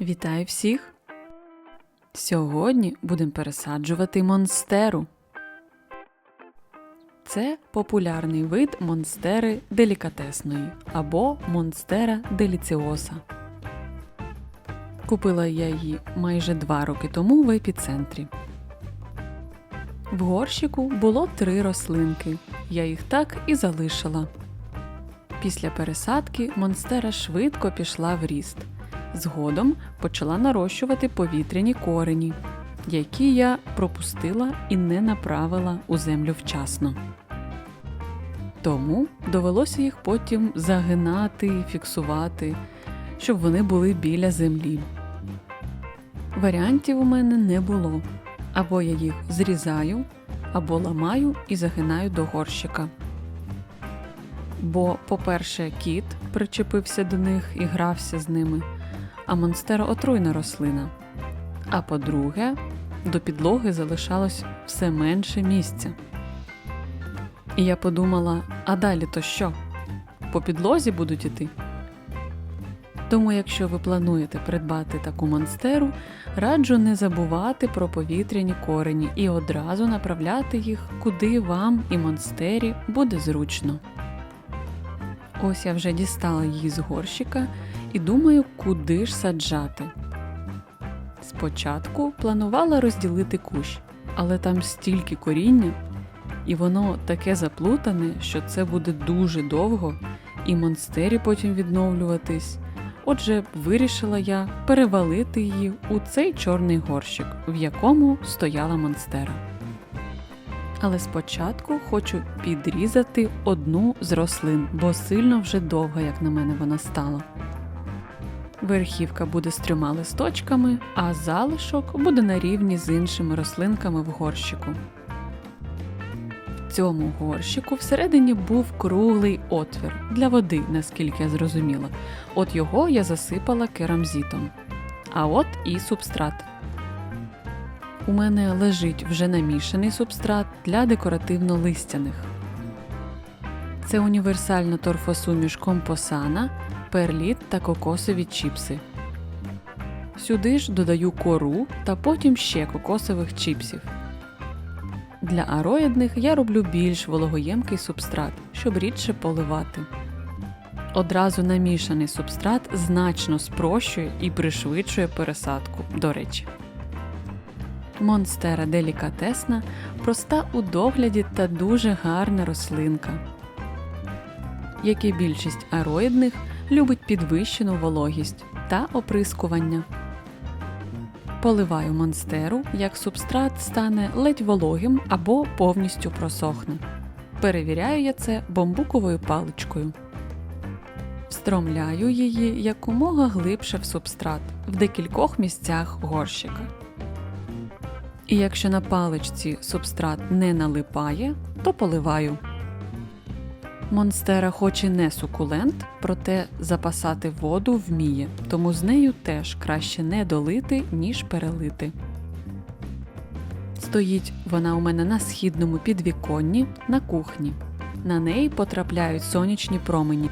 Вітаю всіх! Сьогодні будемо пересаджувати монстеру. Це популярний вид монстери делікатесної або монстера деліціоса. Купила я її майже два роки тому в епіцентрі. В горщику було три рослинки. Я їх так і залишила. Після пересадки монстера швидко пішла в ріст. Згодом почала нарощувати повітряні корені, які я пропустила і не направила у землю вчасно. Тому довелося їх потім загинати і фіксувати, щоб вони були біля землі. Варіантів у мене не було. Або я їх зрізаю, або ламаю і загинаю до горщика. Бо, по-перше, кіт причепився до них і грався з ними, а монстера отруйна рослина. А по-друге, до підлоги залишалось все менше місця. І я подумала: а далі то що? По підлозі будуть іти? Тому, якщо ви плануєте придбати таку монстеру, раджу не забувати про повітряні корені і одразу направляти їх, куди вам і монстері буде зручно. Ось я вже дістала її з горщика і думаю, куди ж саджати. Спочатку планувала розділити кущ, але там стільки коріння, і воно таке заплутане, що це буде дуже довго, і монстері потім відновлюватись. Отже, вирішила я перевалити її у цей чорний горщик, в якому стояла монстера. Але спочатку хочу підрізати одну з рослин, бо сильно вже довга, як на мене, вона стала. Верхівка буде з трьома листочками, а залишок буде на рівні з іншими рослинками в горщику. В цьому горщику всередині був круглий отвір для води, наскільки я зрозуміла. От його я засипала керамзітом. А от і субстрат. У мене лежить вже намішаний субстрат для декоративно-листяних. Це універсальна торфосуміш компосана, перліт та кокосові чіпси. Сюди ж додаю кору та потім ще кокосових чіпсів. Для ароїдних я роблю більш вологоємкий субстрат, щоб рідше поливати. Одразу намішаний субстрат значно спрощує і пришвидшує пересадку, до речі. Монстера делікатесна, проста у догляді та дуже гарна рослинка. Як і більшість ароїдних, любить підвищену вологість та оприскування. Поливаю монстеру, як субстрат стане ледь вологим або повністю просохне. Перевіряю я це бамбуковою паличкою. Встромляю її якомога глибше в субстрат в декількох місцях горщика. І якщо на паличці субстрат не налипає, то поливаю. Монстера хоч і не сукулент, проте запасати воду вміє, тому з нею теж краще не долити, ніж перелити. Стоїть вона у мене на східному підвіконні на кухні. На неї потрапляють сонячні промені,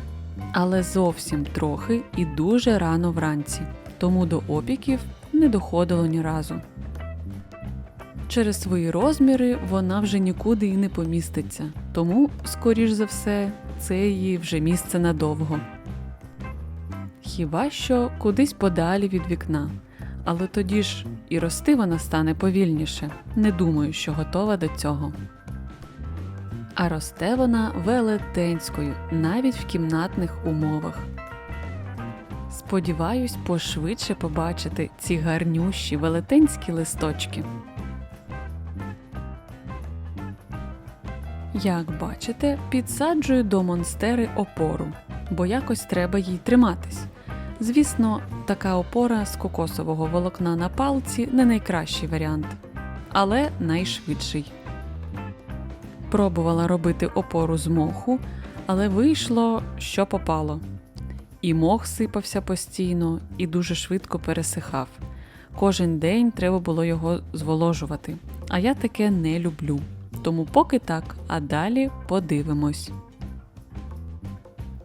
але зовсім трохи і дуже рано вранці, тому до опіків не доходило ні разу. Через свої розміри вона вже нікуди і не поміститься, тому, скоріш за все, це її вже місце надовго. Хіба що кудись подалі від вікна, але тоді ж і рости вона стане повільніше, не думаю, що готова до цього. А росте вона велетенською, навіть в кімнатних умовах. Сподіваюсь, пошвидше побачити ці гарнющі велетенські листочки. Як бачите, підсаджую до монстери опору, бо якось треба їй триматись. Звісно, така опора з кокосового волокна на палці не найкращий варіант, але найшвидший. Пробувала робити опору з моху, але вийшло, що попало. І мох сипався постійно і дуже швидко пересихав. Кожен день треба було його зволожувати, а я таке не люблю. Тому поки так, а далі подивимось.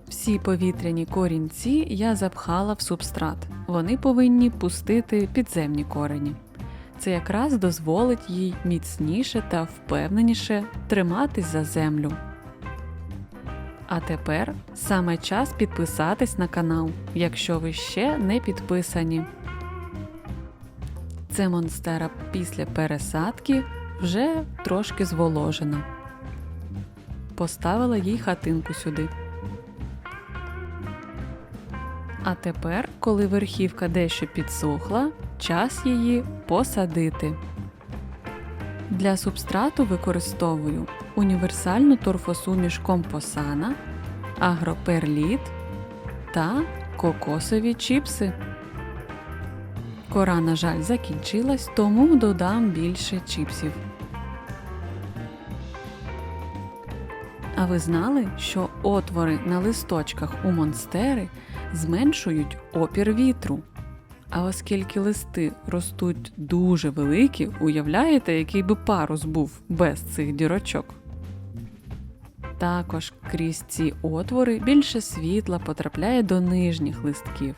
Всі повітряні корінці я запхала в субстрат. вони повинні пустити підземні корені. Це якраз дозволить їй міцніше та впевненіше триматись за землю. А тепер саме час підписатись на канал, якщо ви ще не підписані. Це монстера після пересадки вже трошки зволожена. Поставила їй хатинку сюди. А тепер, коли верхівка дещо підсохла, час її посадити. Для субстрату використовую універсальну торфосуміш компосана, агроперліт та кокосові чіпси. Кора, на жаль, закінчилась, тому додам більше чіпсів. А ви знали, що отвори на листочках у монстери зменшують опір вітру? А оскільки листи ростуть дуже великі, уявляєте, який би парус був без цих дірочок? Також крізь ці отвори більше світла потрапляє до нижніх листків.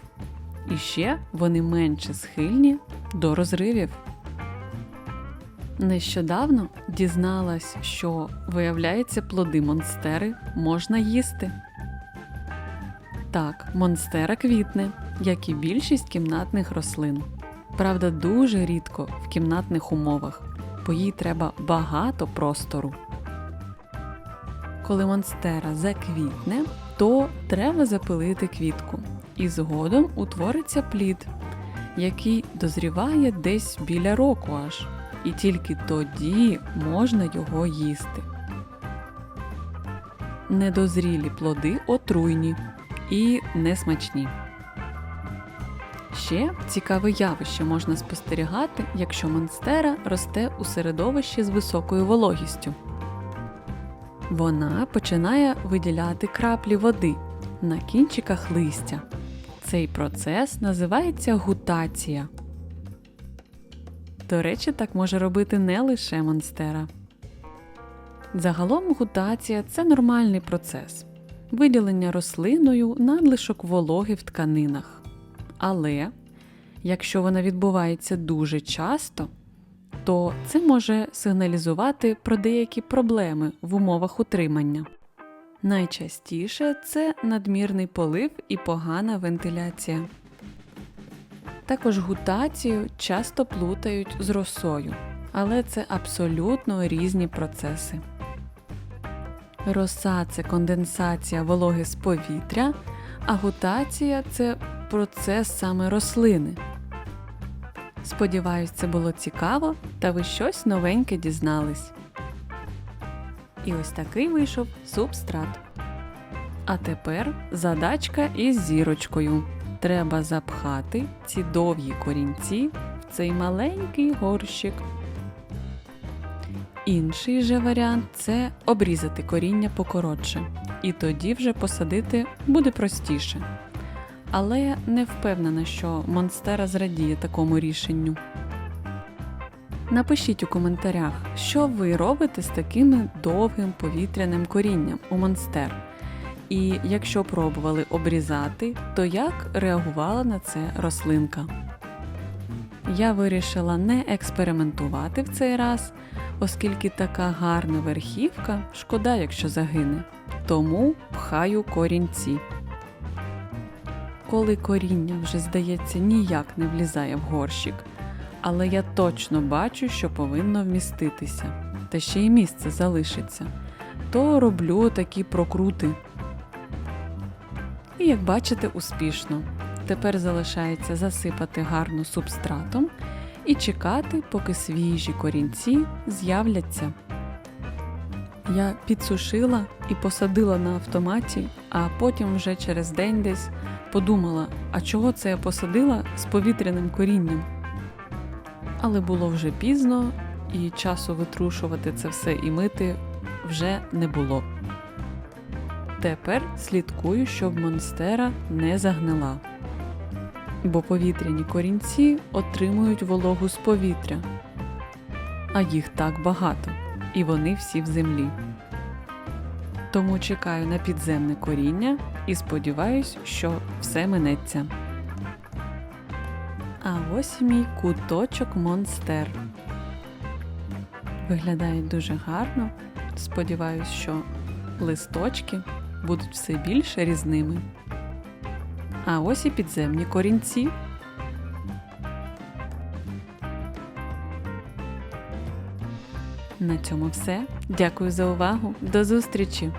І ще вони менше схильні до розривів. Нещодавно дізналась, що, виявляється, плоди монстери можна їсти. Так, монстера квітне, як і більшість кімнатних рослин. Правда, дуже рідко в кімнатних умовах, бо їй треба багато простору. Коли монстера заквітне, то треба запилити квітку, і згодом утвориться плід, який дозріває десь біля року аж, і тільки тоді можна його їсти. Недозрілі плоди отруйні і несмачні. Ще цікаве явище можна спостерігати, якщо монстера росте у середовищі з високою вологістю. Вона починає виділяти краплі води на кінчиках листя. Цей процес називається гутація. До речі, так може робити не лише монстера. Загалом гутація це нормальний процес виділення рослиною надлишок вологи в тканинах. Але якщо вона відбувається дуже часто, то це може сигналізувати про деякі проблеми в умовах утримання. Найчастіше це надмірний полив і погана вентиляція. Також гутацію часто плутають з росою, але це абсолютно різні процеси. Роса це конденсація вологи з повітря, а гутація це процес саме рослини. Сподіваюсь, це було цікаво та ви щось новеньке дізнались. І ось такий вийшов субстрат. А тепер задачка із зірочкою. Треба запхати ці довгі корінці в цей маленький горщик. Інший же варіант це обрізати коріння покоротше, і тоді вже посадити буде простіше. Але не впевнена, що Монстера зрадіє такому рішенню. Напишіть у коментарях, що ви робите з таким довгим повітряним корінням у монстер. І якщо пробували обрізати, то як реагувала на це рослинка? Я вирішила не експериментувати в цей раз, оскільки така гарна верхівка шкода, якщо загине. Тому пхаю корінці. Коли коріння вже, здається, ніяк не влізає в горщик, але я точно бачу, що повинно вміститися, та ще й місце залишиться, то роблю такі прокрути. І як бачите, успішно. Тепер залишається засипати гарно субстратом і чекати, поки свіжі корінці з'являться. Я підсушила і посадила на автоматі, а потім вже через день десь подумала, а чого це я посадила з повітряним корінням. Але було вже пізно, і часу витрушувати це все і мити вже не було. Тепер слідкую, щоб монстера не загнила. Бо повітряні корінці отримують вологу з повітря, а їх так багато, і вони всі в землі. Тому чекаю на підземне коріння і сподіваюсь, що все минеться. А ось мій куточок монстер. Виглядає дуже гарно. Сподіваюсь, що листочки будуть все більше різними. А ось і підземні корінці. На цьому все. Дякую за увагу. До зустрічі!